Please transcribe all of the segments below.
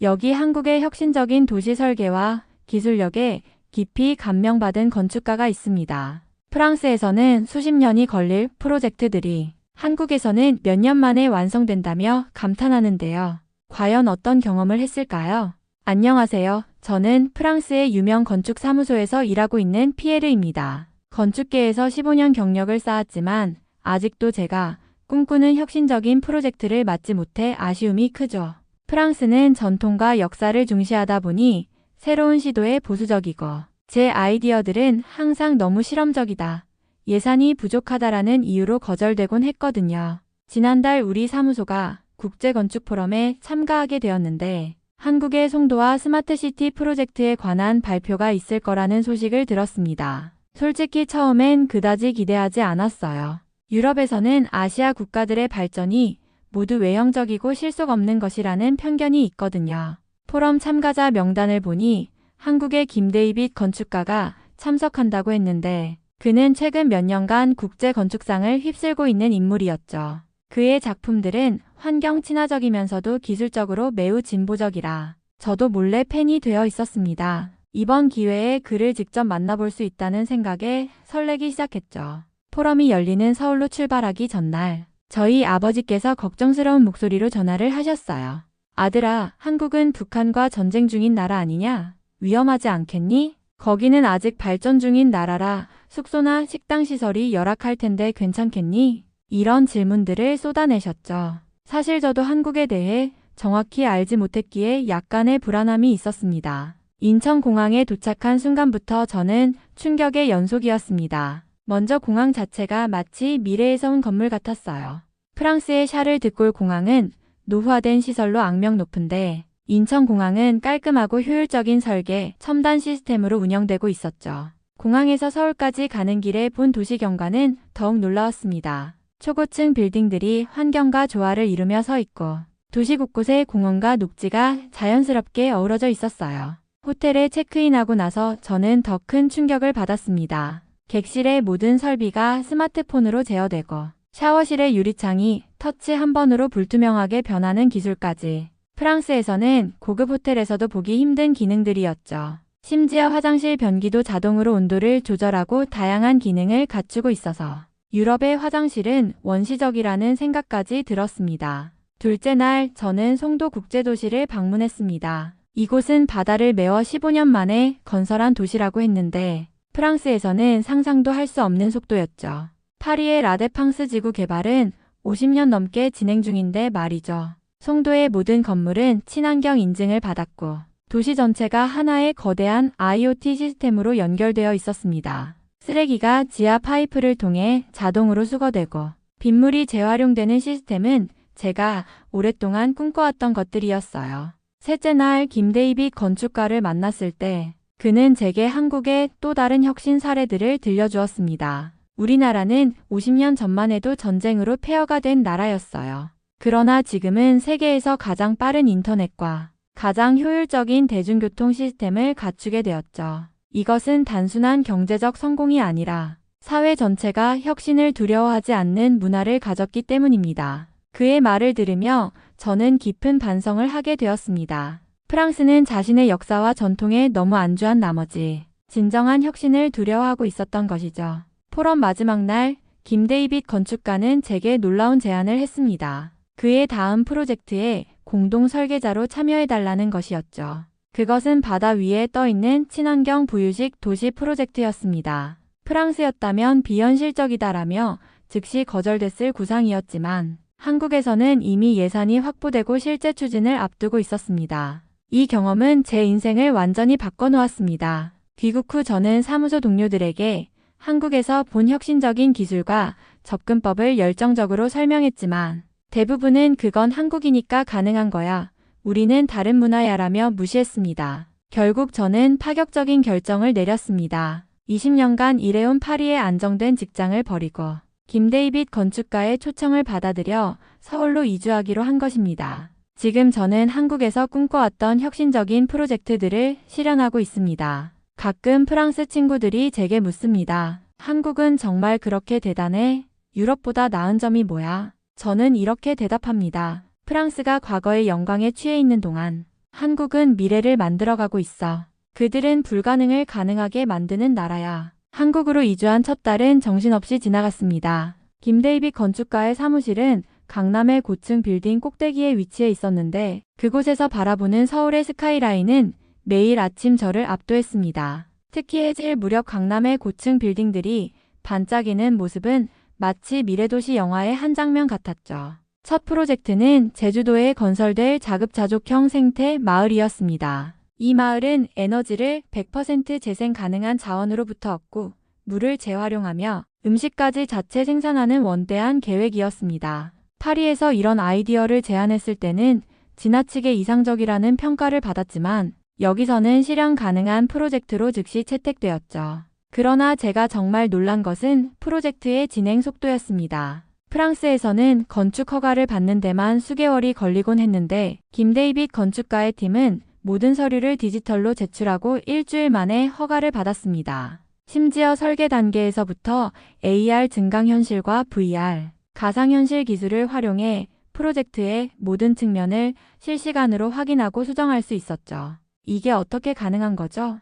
여기 한국의 혁신적인 도시 설계와 기술력에 깊이 감명받은 건축가가 있습니다. 프랑스에서는 수십 년이 걸릴 프로젝트들이 한국에서는 몇 년 만에 완성된다며 감탄하는데요. 과연 어떤 경험을 했을까요? 안녕하세요. 저는 프랑스의 유명 건축 사무소에서 일하고 있는 피에르입니다. 건축계에서 15년 경력을 쌓았지만 아직도 제가 꿈꾸는 혁신적인 프로젝트를 맡지 못해 아쉬움이 크죠. 프랑스는 전통과 역사를 중시하다 보니 새로운 시도에 보수적이고 제 아이디어들은 항상 너무 실험적이다. 예산이 부족하다라는 이유로 거절되곤 했거든요. 지난달 우리 사무소가 국제건축포럼에 참가하게 되었는데 한국의 송도와 스마트시티 프로젝트에 관한 발표가 있을 거라는 소식을 들었습니다. 솔직히 처음엔 그다지 기대하지 않았어요. 유럽에서는 아시아 국가들의 발전이 모두 외형적이고 실속 없는 것이라는 편견이 있거든요. 포럼 참가자 명단을 보니 한국의 김데이빗 건축가가 참석한다고 했는데 그는 최근 몇 년간 국제 건축상을 휩쓸고 있는 인물이었죠. 그의 작품들은 환경 친화적이면서도 기술적으로 매우 진보적이라 저도 몰래 팬이 되어 있었습니다. 이번 기회에 그를 직접 만나볼 수 있다는 생각에 설레기 시작했죠. 포럼이 열리는 서울로 출발하기 전날 저희 아버지께서 걱정스러운 목소리로 전화를 하셨어요. 아들아, 한국은 북한과 전쟁 중인 나라 아니냐? 위험하지 않겠니? 거기는 아직 발전 중인 나라라 숙소나 식당 시설이 열악할 텐데 괜찮겠니? 이런 질문들을 쏟아내셨죠. 사실 저도 한국에 대해 정확히 알지 못했기에 약간의 불안함이 있었습니다. 인천공항에 도착한 순간부터 저는 충격의 연속이었습니다. 먼저 공항 자체가 마치 미래에서 온 건물 같았어요. 프랑스의 샤를 드골 공항은 노후화된 시설로 악명 높은데 인천공항은 깔끔하고 효율적인 설계, 첨단 시스템으로 운영되고 있었죠. 공항에서 서울까지 가는 길에 본 도시 경관은 더욱 놀라웠습니다. 초고층 빌딩들이 환경과 조화를 이루며 서 있고 도시 곳곳에 공원과 녹지가 자연스럽게 어우러져 있었어요. 호텔에 체크인하고 나서 저는 더 큰 충격을 받았습니다. 객실의 모든 설비가 스마트폰으로 제어되고 샤워실의 유리창이 터치 한 번으로 불투명하게 변하는 기술까지 프랑스에서는 고급 호텔에서도 보기 힘든 기능들이었죠. 심지어 화장실 변기도 자동으로 온도를 조절하고 다양한 기능을 갖추고 있어서 유럽의 화장실은 원시적이라는 생각까지 들었습니다. 둘째 날 저는 송도 국제도시를 방문했습니다. 이곳은 바다를 메워 15년 만에 건설한 도시라고 했는데 프랑스에서는 상상도 할 수 없는 속도였죠. 파리의 라데팡스 지구 개발은 50년 넘게 진행 중인데 말이죠. 송도의 모든 건물은 친환경 인증을 받았고 도시 전체가 하나의 거대한 IoT 시스템으로 연결되어 있었습니다. 쓰레기가 지하 파이프를 통해 자동으로 수거되고 빗물이 재활용되는 시스템은 제가 오랫동안 꿈꿔왔던 것들이었어요. 셋째 날 김데이빗 건축가를 만났을 때 그는 제게 한국의 또 다른 혁신 사례들을 들려주었습니다. 우리나라는 50년 전만 해도 전쟁으로 폐허가 된 나라였어요. 그러나 지금은 세계에서 가장 빠른 인터넷과 가장 효율적인 대중교통 시스템을 갖추게 되었죠. 이것은 단순한 경제적 성공이 아니라 사회 전체가 혁신을 두려워하지 않는 문화를 가졌기 때문입니다. 그의 말을 들으며 저는 깊은 반성을 하게 되었습니다. 프랑스는 자신의 역사와 전통에 너무 안주한 나머지 진정한 혁신을 두려워하고 있었던 것이죠. 포럼 마지막 날 김데이빗 건축가는 제게 놀라운 제안을 했습니다. 그의 다음 프로젝트에 공동 설계자로 참여해달라는 것이었죠. 그것은 바다 위에 떠 있는 친환경 부유식 도시 프로젝트였습니다. 프랑스였다면 비현실적이다라며 즉시 거절됐을 구상이었지만 한국에서는 이미 예산이 확보되고 실제 추진을 앞두고 있었습니다. 이 경험은 제 인생을 완전히 바꿔놓았습니다. 귀국 후 저는 사무소 동료들에게 한국에서 본 혁신적인 기술과 접근법을 열정적으로 설명했지만 대부분은 그건 한국이니까 가능한 거야. 우리는 다른 문화야라며 무시했습니다. 결국 저는 파격적인 결정을 내렸습니다. 20년간 일해온 파리의 안정된 직장을 버리고 김데이빗 건축가의 초청을 받아들여 서울로 이주하기로 한 것입니다. 지금 저는 한국에서 꿈꿔왔던 혁신적인 프로젝트들을 실현하고 있습니다. 가끔 프랑스 친구들이 제게 묻습니다. 한국은 정말 그렇게 대단해? 유럽보다 나은 점이 뭐야? 저는 이렇게 대답합니다. 프랑스가 과거의 영광에 취해 있는 동안 한국은 미래를 만들어가고 있어. 그들은 불가능을 가능하게 만드는 나라야. 한국으로 이주한 첫 달은 정신없이 지나갔습니다. 김데이빗 건축가의 사무실은 강남의 고층 빌딩 꼭대기에 위치해 있었는데 그곳에서 바라보는 서울의 스카이라인은 매일 아침 저를 압도했습니다. 특히 해질 무렵 강남의 고층 빌딩들이 반짝이는 모습은 마치 미래도시 영화의 한 장면 같았죠. 첫 프로젝트는 제주도에 건설될 자급자족형 생태 마을이었습니다. 이 마을은 에너지를 100% 재생 가능한 자원으로부터 얻고 물을 재활용하며 음식까지 자체 생산하는 원대한 계획이었습니다. 파리에서 이런 아이디어를 제안했을 때는 지나치게 이상적이라는 평가를 받았지만 여기서는 실현 가능한 프로젝트로 즉시 채택되었죠. 그러나 제가 정말 놀란 것은 프로젝트의 진행 속도였습니다. 프랑스에서는 건축 허가를 받는 데만 수개월이 걸리곤 했는데 김데이빗 건축가의 팀은 모든 서류를 디지털로 제출하고 일주일 만에 허가를 받았습니다. 심지어 설계 단계에서부터 AR 증강현실과 VR, 가상현실 기술을 활용해 프로젝트의 모든 측면을 실시간으로 확인하고 수정할 수 있었죠. 이게 어떻게 가능한 거죠?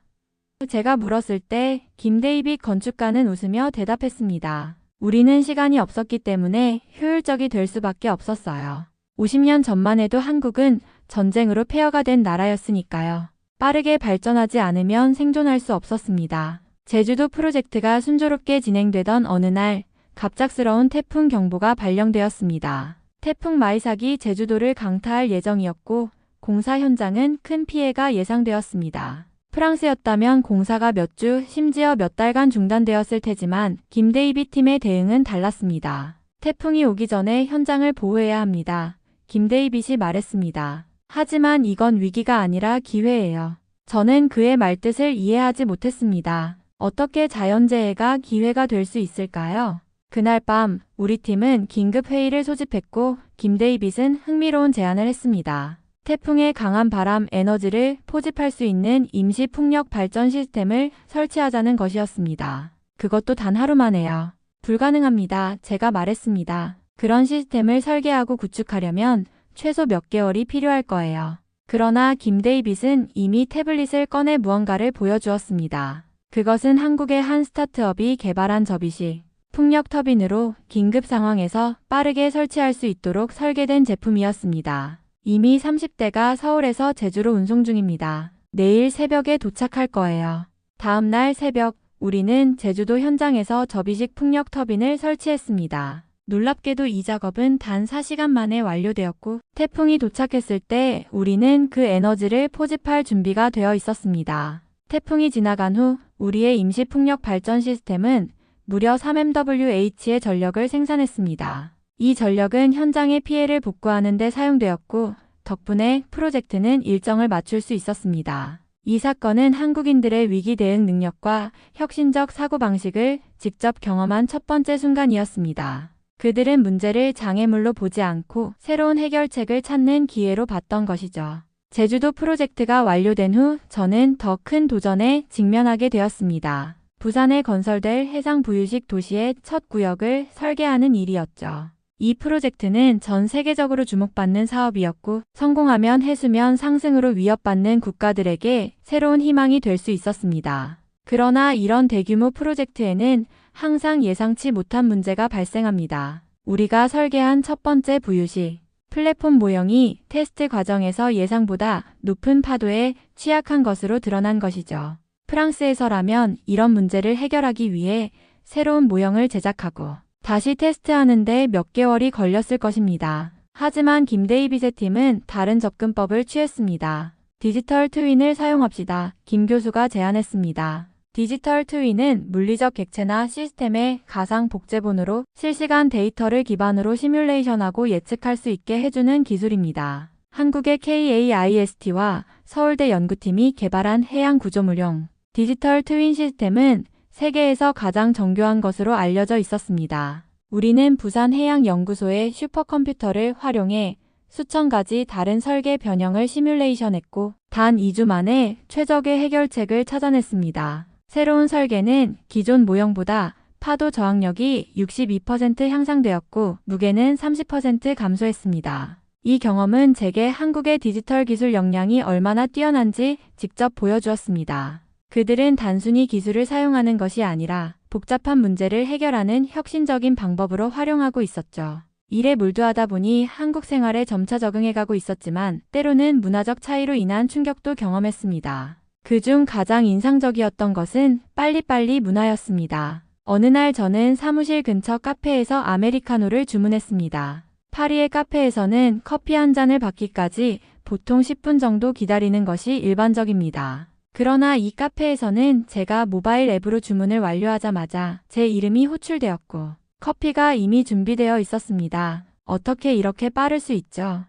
제가 물었을 때 김데이빗 건축가는 웃으며 대답했습니다. 우리는 시간이 없었기 때문에 효율적이 될 수밖에 없었어요. 50년 전만 해도 한국은 전쟁으로 폐허가 된 나라였으니까요. 빠르게 발전하지 않으면 생존할 수 없었습니다. 제주도 프로젝트가 순조롭게 진행되던 어느 날 갑작스러운 태풍 경보가 발령되었습니다. 태풍 마이삭이 제주도를 강타할 예정이었고 공사 현장은 큰 피해가 예상되었습니다. 프랑스였다면 공사가 몇 주, 심지어 몇 달간 중단되었을 테지만 김데이비 팀의 대응은 달랐습니다. 태풍이 오기 전에 현장을 보호해야 합니다. 김데이빗이 말했습니다. 하지만 이건 위기가 아니라 기회예요. 저는 그의 말뜻을 이해하지 못했습니다. 어떻게 자연재해가 기회가 될 수 있을까요? 그날 밤 우리 팀은 긴급 회의를 소집했고 김데이빗은 흥미로운 제안을 했습니다. 태풍의 강한 바람 에너지를 포집할 수 있는 임시 풍력 발전 시스템을 설치하자는 것이었습니다. 그것도 단 하루 만에요. 불가능합니다. 제가 말했습니다. 그런 시스템을 설계하고 구축하려면 최소 몇 개월이 필요할 거예요. 그러나 김데이빗은 이미 태블릿을 꺼내 무언가를 보여주었습니다. 그것은 한국의 한 스타트업이 개발한 접이식 풍력 터빈으로 긴급 상황에서 빠르게 설치할 수 있도록 설계된 제품이었습니다. 이미 30대가 서울에서 제주로 운송 중입니다. 내일 새벽에 도착할 거예요. 다음 날 새벽 우리는 제주도 현장에서 접이식 풍력 터빈을 설치했습니다. 놀랍게도 이 작업은 단 4시간 만에 완료되었고 태풍이 도착했을 때 우리는 그 에너지를 포집할 준비가 되어 있었습니다. 태풍이 지나간 후 우리의 임시 풍력 발전 시스템은 무려 3MWH의 전력을 생산했습니다. 이 전력은 현장의 피해를 복구하는 데 사용되었고 덕분에 프로젝트는 일정을 맞출 수 있었습니다. 이 사건은 한국인들의 위기 대응 능력과 혁신적 사고방식을 직접 경험한 첫 번째 순간이었습니다. 그들은 문제를 장애물로 보지 않고 새로운 해결책을 찾는 기회로 봤던 것이죠. 제주도 프로젝트가 완료된 후 저는 더 큰 도전에 직면하게 되었습니다. 부산에 건설될 해상 부유식 도시의 첫 구역을 설계하는 일이었죠. 이 프로젝트는 전 세계적으로 주목받는 사업이었고 성공하면 해수면 상승으로 위협받는 국가들에게 새로운 희망이 될 수 있었습니다. 그러나 이런 대규모 프로젝트에는 항상 예상치 못한 문제가 발생합니다. 우리가 설계한 첫 번째 부유식 플랫폼 모형이 테스트 과정에서 예상보다 높은 파도에 취약한 것으로 드러난 것이죠. 프랑스에서라면 이런 문제를 해결하기 위해 새로운 모형을 제작하고 다시 테스트하는데 몇 개월이 걸렸을 것입니다. 하지만 김데이빗의 팀은 다른 접근법을 취했습니다. 디지털 트윈을 사용합시다. 김 교수가 제안했습니다. 디지털 트윈은 물리적 객체나 시스템의 가상 복제본으로 실시간 데이터를 기반으로 시뮬레이션하고 예측할 수 있게 해주는 기술입니다. 한국의 KAIST와 서울대 연구팀이 개발한 해양 구조물용 디지털 트윈 시스템은 세계에서 가장 정교한 것으로 알려져 있었습니다. 우리는 부산해양연구소의 슈퍼컴퓨터를 활용해 수천 가지 다른 설계 변형을 시뮬레이션했고 단 2주 만에 최적의 해결책을 찾아냈습니다. 새로운 설계는 기존 모형보다 파도 저항력이 62% 향상되었고 무게는 30% 감소했습니다. 이 경험은 제게 한국의 디지털 기술 역량이 얼마나 뛰어난지 직접 보여주었습니다. 그들은 단순히 기술을 사용하는 것이 아니라 복잡한 문제를 해결하는 혁신적인 방법으로 활용하고 있었죠. 일에 몰두하다 보니 한국 생활에 점차 적응해가고 있었지만 때로는 문화적 차이로 인한 충격도 경험했습니다. 그중 가장 인상적이었던 것은 빨리빨리 문화였습니다. 어느 날 저는 사무실 근처 카페에서 아메리카노를 주문했습니다. 파리의 카페에서는 커피 한 잔을 받기까지 보통 10분 정도 기다리는 것이 일반적입니다. 그러나 이 카페에서는 제가 모바일 앱으로 주문을 완료하자마자 제 이름이 호출되었고 커피가 이미 준비되어 있었습니다. 어떻게 이렇게 빠를 수 있죠?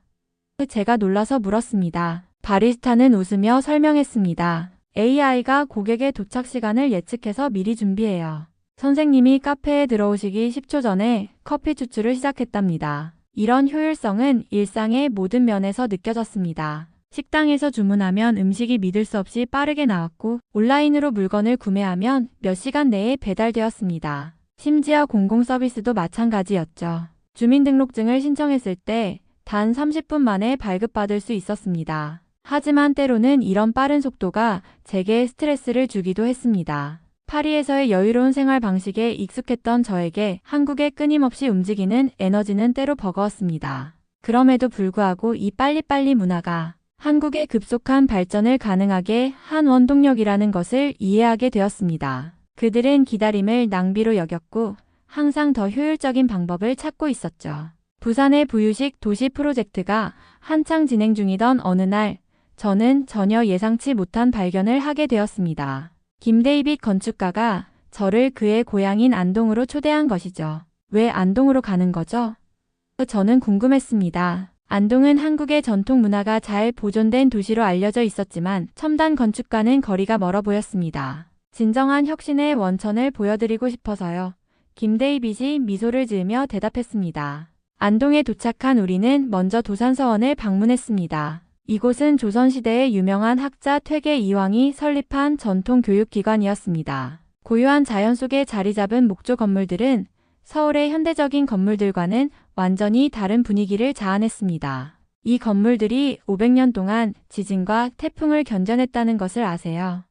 제가 놀라서 물었습니다. 바리스타는 웃으며 설명했습니다. AI가 고객의 도착 시간을 예측해서 미리 준비해요. 선생님이 카페에 들어오시기 10초 전에 커피 추출을 시작했답니다. 이런 효율성은 일상의 모든 면에서 느껴졌습니다. 식당에서 주문하면 음식이 믿을 수 없이 빠르게 나왔고 온라인으로 물건을 구매하면 몇 시간 내에 배달되었습니다. 심지어 공공 서비스도 마찬가지였죠. 주민등록증을 신청했을 때 단 30분 만에 발급받을 수 있었습니다. 하지만 때로는 이런 빠른 속도가 제게 스트레스를 주기도 했습니다. 파리에서의 여유로운 생활 방식에 익숙했던 저에게 한국의 끊임없이 움직이는 에너지는 때로 버거웠습니다. 그럼에도 불구하고 이 빨리빨리 문화가 한국의 급속한 발전을 가능하게 한 원동력이라는 것을 이해하게 되었습니다. 그들은 기다림을 낭비로 여겼고 항상 더 효율적인 방법을 찾고 있었죠. 부산의 부유식 도시 프로젝트가 한창 진행 중이던 어느 날 저는 전혀 예상치 못한 발견을 하게 되었습니다. 김데이빗 건축가가 저를 그의 고향인 안동으로 초대한 것이죠. 왜 안동으로 가는 거죠? 저는 궁금했습니다. 안동은 한국의 전통 문화가 잘 보존된 도시로 알려져 있었지만 첨단 건축과는 거리가 멀어 보였습니다. 진정한 혁신의 원천을 보여드리고 싶어서요. 김데이빗이 미소를 지으며 대답했습니다. 안동에 도착한 우리는 먼저 도산서원을 방문했습니다. 이곳은 조선시대의 유명한 학자 퇴계 이황이 설립한 전통 교육기관이었습니다. 고요한 자연 속에 자리 잡은 목조 건물들은 서울의 현대적인 건물들과는 완전히 다른 분위기를 자아냈습니다. 이 건물들이 500년 동안 지진과 태풍을 견뎌냈다는 것을 아세요?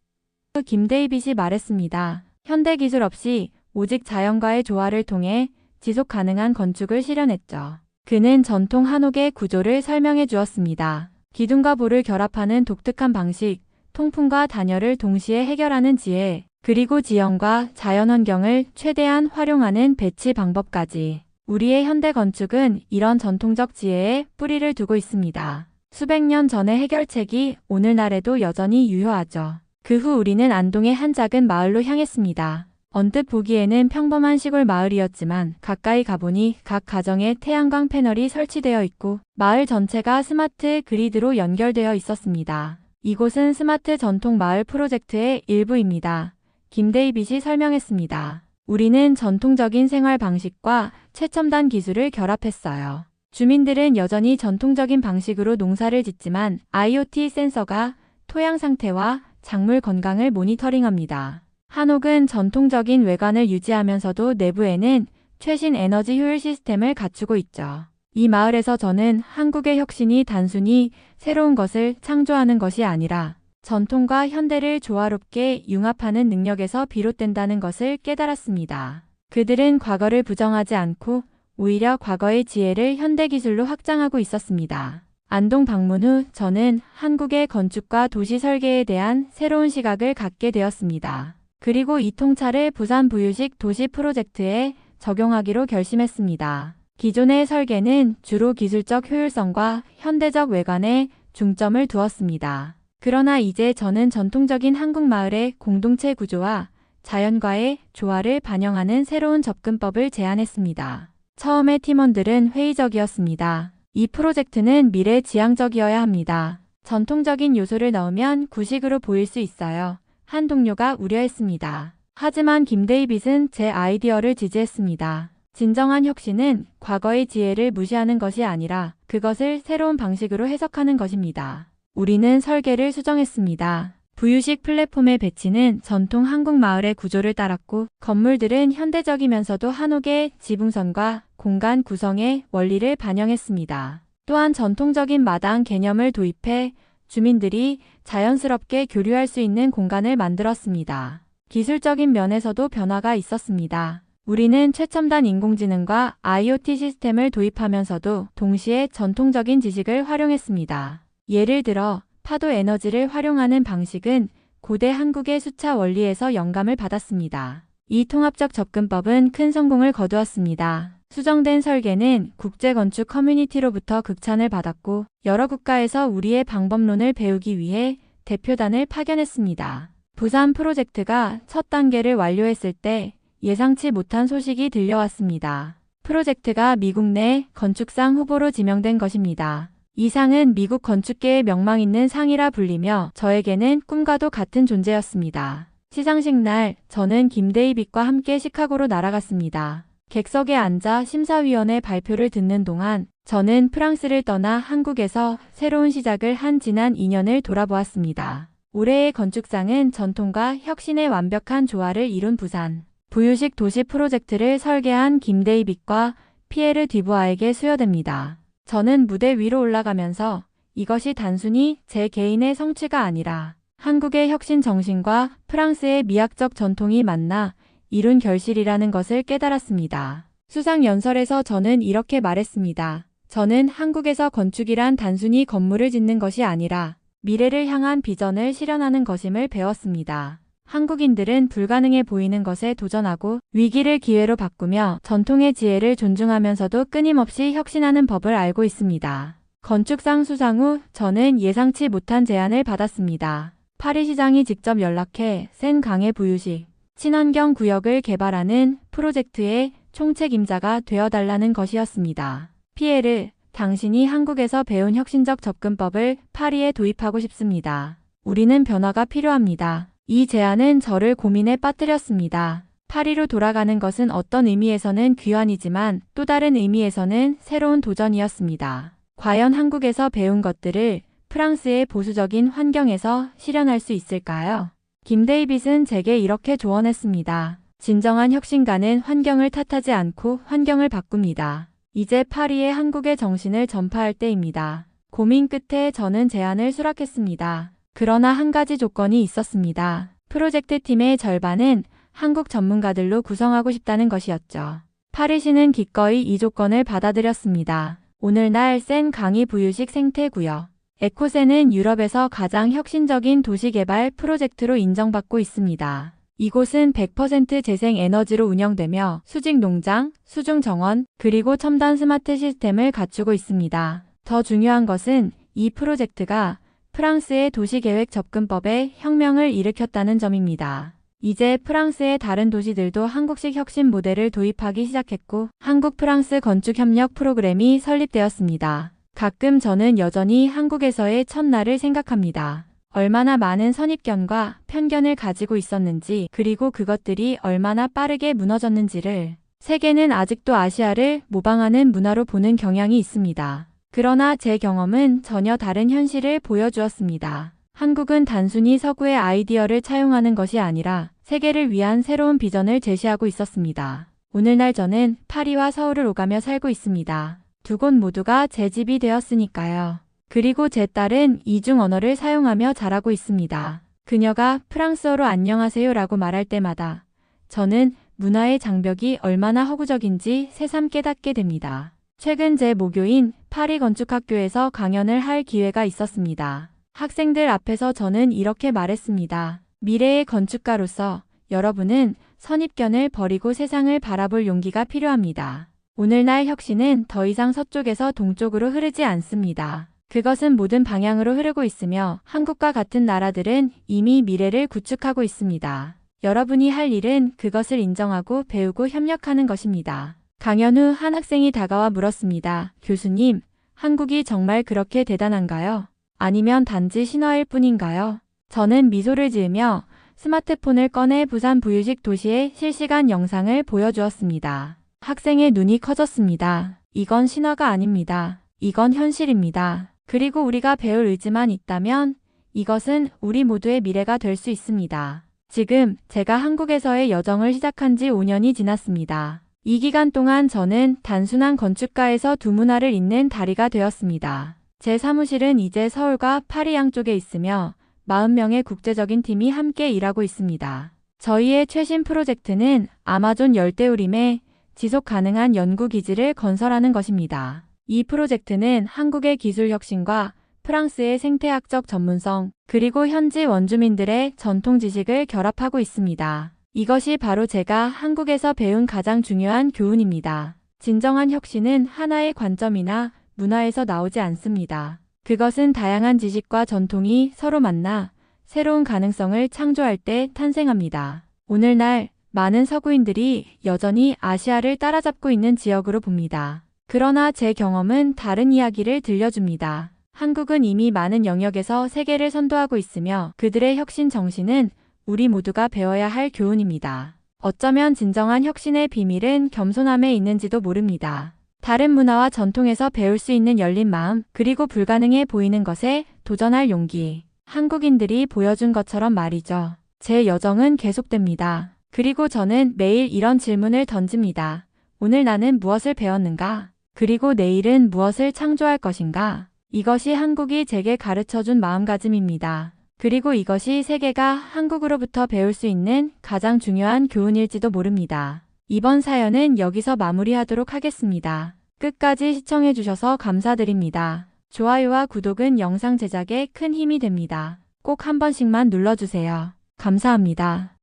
김데이빗이 말했습니다. 현대 기술 없이 오직 자연과의 조화를 통해 지속 가능한 건축을 실현했죠. 그는 전통 한옥의 구조를 설명해 주었습니다. 기둥과 볼을 결합하는 독특한 방식, 통풍과 단열을 동시에 해결하는 지혜, 그리고 지형과 자연환경을 최대한 활용하는 배치 방법까지. 우리의 현대 건축은 이런 전통적 지혜에 뿌리를 두고 있습니다. 수백 년 전의 해결책이 오늘날에도 여전히 유효하죠. 그 후 우리는 안동의 한 작은 마을로 향했습니다. 언뜻 보기에는 평범한 시골 마을이었지만 가까이 가보니 각 가정에 태양광 패널이 설치되어 있고 마을 전체가 스마트 그리드로 연결되어 있었습니다. 이곳은 스마트 전통 마을 프로젝트의 일부입니다. 김데이빗이 설명했습니다. 우리는 전통적인 생활 방식과 최첨단 기술을 결합했어요. 주민들은 여전히 전통적인 방식으로 농사를 짓지만 IoT 센서가 토양 상태와 작물 건강을 모니터링합니다. 한옥은 전통적인 외관을 유지하면서도 내부에는 최신 에너지 효율 시스템을 갖추고 있죠. 이 마을에서 저는 한국의 혁신이 단순히 새로운 것을 창조하는 것이 아니라 전통과 현대를 조화롭게 융합하는 능력에서 비롯된다는 것을 깨달았습니다. 그들은 과거를 부정하지 않고 오히려 과거의 지혜를 현대 기술로 확장하고 있었습니다. 안동 방문 후 저는 한국의 건축과 도시 설계에 대한 새로운 시각을 갖게 되었습니다. 그리고 이 통찰을 부산 부유식 도시 프로젝트에 적용하기로 결심했습니다. 기존의 설계는 주로 기술적 효율성과 현대적 외관에 중점을 두었습니다. 그러나 이제 저는 전통적인 한국 마을의 공동체 구조와 자연과의 조화를 반영하는 새로운 접근법을 제안했습니다. 처음에 팀원들은 회의적이었습니다. 이 프로젝트는 미래 지향적이어야 합니다. 전통적인 요소를 넣으면 구식으로 보일 수 있어요. 한 동료가 우려했습니다. 하지만 김데이빗은 제 아이디어를 지지했습니다. 진정한 혁신은 과거의 지혜를 무시하는 것이 아니라 그것을 새로운 방식으로 해석하는 것입니다. 우리는 설계를 수정했습니다. 부유식 플랫폼의 배치는 전통 한국 마을의 구조를 따랐고 건물들은 현대적이면서도 한옥의 지붕선과 공간 구성의 원리를 반영했습니다. 또한 전통적인 마당 개념을 도입해 주민들이 자연스럽게 교류할 수 있는 공간을 만들었습니다. 기술적인 면에서도 변화가 있었습니다. 우리는 최첨단 인공지능과 IoT 시스템을 도입하면서도 동시에 전통적인 지식을 활용했습니다. 예를 들어 파도 에너지를 활용하는 방식은 고대 한국의 수차 원리에서 영감을 받았습니다. 이 통합적 접근법은 큰 성공을 거두었습니다. 수정된 설계는 국제 건축 커뮤니티로부터 극찬을 받았고 여러 국가에서 우리의 방법론을 배우기 위해 대표단을 파견했습니다. 부산 프로젝트가 첫 단계를 완료했을 때 예상치 못한 소식이 들려왔습니다. 프로젝트가 미국 내 건축상 후보로 지명된 것입니다. 이 상은 미국 건축계의 명망 있는 상이라 불리며 저에게는 꿈과도 같은 존재였습니다. 시상식 날 저는 김데이빗과 함께 시카고로 날아갔습니다. 객석에 앉아 심사위원의 발표를 듣는 동안 저는 프랑스를 떠나 한국에서 새로운 시작을 한 지난 2년을 돌아보았습니다. 올해의 건축상은 전통과 혁신의 완벽한 조화를 이룬 부산 부유식 도시 프로젝트를 설계한 김데이빗과 피에르 디부아에게 수여됩니다. 저는 무대 위로 올라가면서 이것이 단순히 제 개인의 성취가 아니라 한국의 혁신 정신과 프랑스의 미학적 전통이 만나 이룬 결실이라는 것을 깨달았습니다. 수상 연설에서 저는 이렇게 말했습니다. 저는 한국에서 건축이란 단순히 건물을 짓는 것이 아니라 미래를 향한 비전을 실현하는 것임을 배웠습니다. 한국인들은 불가능해 보이는 것에 도전하고 위기를 기회로 바꾸며 전통의 지혜를 존중하면서도 끊임없이 혁신하는 법을 알고 있습니다. 건축상 수상 후 저는 예상치 못한 제안을 받았습니다. 파리시장이 직접 연락해 센 강의 부유식, 친환경 구역을 개발하는 프로젝트의 총책임자가 되어달라는 것이었습니다. 피에르, 당신이 한국에서 배운 혁신적 접근법을 파리에 도입하고 싶습니다. 우리는 변화가 필요합니다. 이 제안은 저를 고민에 빠뜨렸습니다. 파리로 돌아가는 것은 어떤 의미에서는 귀환이지만 또 다른 의미에서는 새로운 도전이었습니다. 과연 한국에서 배운 것들을 프랑스의 보수적인 환경에서 실현할 수 있을까요? 김 데이빗은 제게 이렇게 조언했습니다. 진정한 혁신가는 환경을 탓하지 않고 환경을 바꿉니다. 이제 파리의 한국의 정신을 전파할 때입니다. 고민 끝에 저는 제안을 수락했습니다. 그러나 한 가지 조건이 있었습니다. 프로젝트 팀의 절반은 한국 전문가들로 구성하고 싶다는 것이었죠. 파리시는 기꺼이 이 조건을 받아들였습니다. 오늘날 센 강의 부유식 생태구역. 에코센은 유럽에서 가장 혁신적인 도시개발 프로젝트로 인정받고 있습니다. 이곳은 100% 재생 에너지로 운영되며 수직 농장, 수중 정원, 그리고 첨단 스마트 시스템을 갖추고 있습니다. 더 중요한 것은 이 프로젝트가 프랑스의 도시계획 접근법에 혁명을 일으켰다는 점입니다. 이제 프랑스의 다른 도시들도 한국식 혁신 모델을 도입하기 시작했고 한국 프랑스 건축 협력 프로그램이 설립되었습니다. 가끔 저는 여전히 한국에서의 첫날을 생각합니다. 얼마나 많은 선입견과 편견을 가지고 있었는지 그리고 그것들이 얼마나 빠르게 무너졌는지를 세계는 아직도 아시아를 모방하는 문화로 보는 경향이 있습니다. 그러나 제 경험은 전혀 다른 현실을 보여주었습니다. 한국은 단순히 서구의 아이디어를 차용하는 것이 아니라 세계를 위한 새로운 비전을 제시하고 있었습니다. 오늘날 저는 파리와 서울을 오가며 살고 있습니다. 두 곳 모두가 제 집이 되었으니까요. 그리고 제 딸은 이중 언어를 사용하며 자라고 있습니다. 그녀가 프랑스어로 안녕하세요 라고 말할 때마다 저는 문화의 장벽이 얼마나 허구적인지 새삼 깨닫게 됩니다. 최근 제 모교인 파리 건축학교에서 강연을 할 기회가 있었습니다. 학생들 앞에서 저는 이렇게 말했습니다. 미래의 건축가로서 여러분은 선입견을 버리고 세상을 바라볼 용기가 필요합니다. 오늘날 혁신은 더 이상 서쪽에서 동쪽으로 흐르지 않습니다. 그것은 모든 방향으로 흐르고 있으며 한국과 같은 나라들은 이미 미래를 구축하고 있습니다. 여러분이 할 일은 그것을 인정하고 배우고 협력하는 것입니다. 강연 후 한 학생이 다가와 물었습니다. 교수님, 한국이 정말 그렇게 대단한가요? 아니면 단지 신화일 뿐인가요? 저는 미소를 지으며 스마트폰을 꺼내 부산 부유식 도시의 실시간 영상을 보여주었습니다. 학생의 눈이 커졌습니다. 이건 신화가 아닙니다. 이건 현실입니다. 그리고 우리가 배울 의지만 있다면 이것은 우리 모두의 미래가 될 수 있습니다. 지금 제가 한국에서의 여정을 시작한 지 5년이 지났습니다. 이 기간 동안 저는 단순한 건축가에서 두 문화를 잇는 다리가 되었습니다. 제 사무실은 이제 서울과 파리 양쪽에 있으며 40명의 국제적인 팀이 함께 일하고 있습니다. 저희의 최신 프로젝트는 아마존 열대우림에 지속 가능한 연구 기지를 건설하는 것입니다. 이 프로젝트는 한국의 기술 혁신과 프랑스의 생태학적 전문성, 그리고 현지 원주민들의 전통 지식을 결합하고 있습니다. 이것이 바로 제가 한국에서 배운 가장 중요한 교훈입니다. 진정한 혁신은 하나의 관점이나 문화에서 나오지 않습니다. 그것은 다양한 지식과 전통이 서로 만나 새로운 가능성을 창조할 때 탄생합니다. 오늘날 많은 서구인들이 여전히 아시아를 따라잡고 있는 지역으로 봅니다. 그러나 제 경험은 다른 이야기를 들려줍니다. 한국은 이미 많은 영역에서 세계를 선도하고 있으며 그들의 혁신 정신은 우리 모두가 배워야 할 교훈입니다. 어쩌면 진정한 혁신의 비밀은 겸손함에 있는지도 모릅니다. 다른 문화와 전통에서 배울 수 있는 열린 마음, 그리고 불가능해 보이는 것에 도전할 용기. 한국인들이 보여준 것처럼 말이죠. 제 여정은 계속됩니다. 그리고 저는 매일 이런 질문을 던집니다. 오늘 나는 무엇을 배웠는가? 그리고 내일은 무엇을 창조할 것인가? 이것이 한국이 제게 가르쳐 준 마음가짐입니다. 그리고 이것이 세계가 한국으로부터 배울 수 있는 가장 중요한 교훈일지도 모릅니다. 이번 사연은 여기서 마무리하도록 하겠습니다. 끝까지 시청해주셔서 감사드립니다. 좋아요와 구독은 영상 제작에 큰 힘이 됩니다. 꼭 한 번씩만 눌러주세요. 감사합니다.